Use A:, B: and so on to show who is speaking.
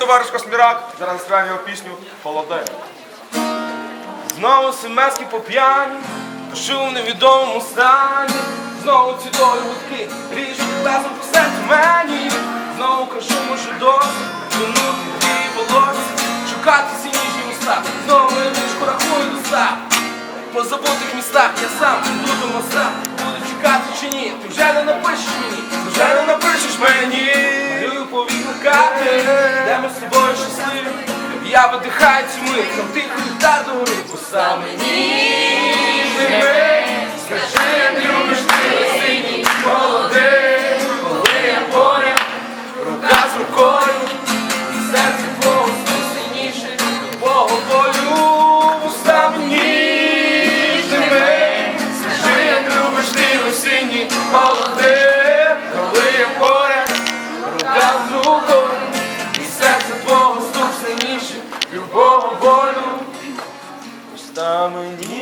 A: товариш Космірак. Зараз співаємо його пісню Холодець. Знову семески по п'яні, пишу в невідомому стані. Знову цвітові гудки, ріжуть тазом по серцю мені. Знову кажу, може досить, тонути твої волосся, шукати ці ніжні міста. Знову я лишку рахую до ста. По забутих містах я сам буду моста, щасливі. мы там тихо літа до гори, бо саме
B: Ні, Vamos em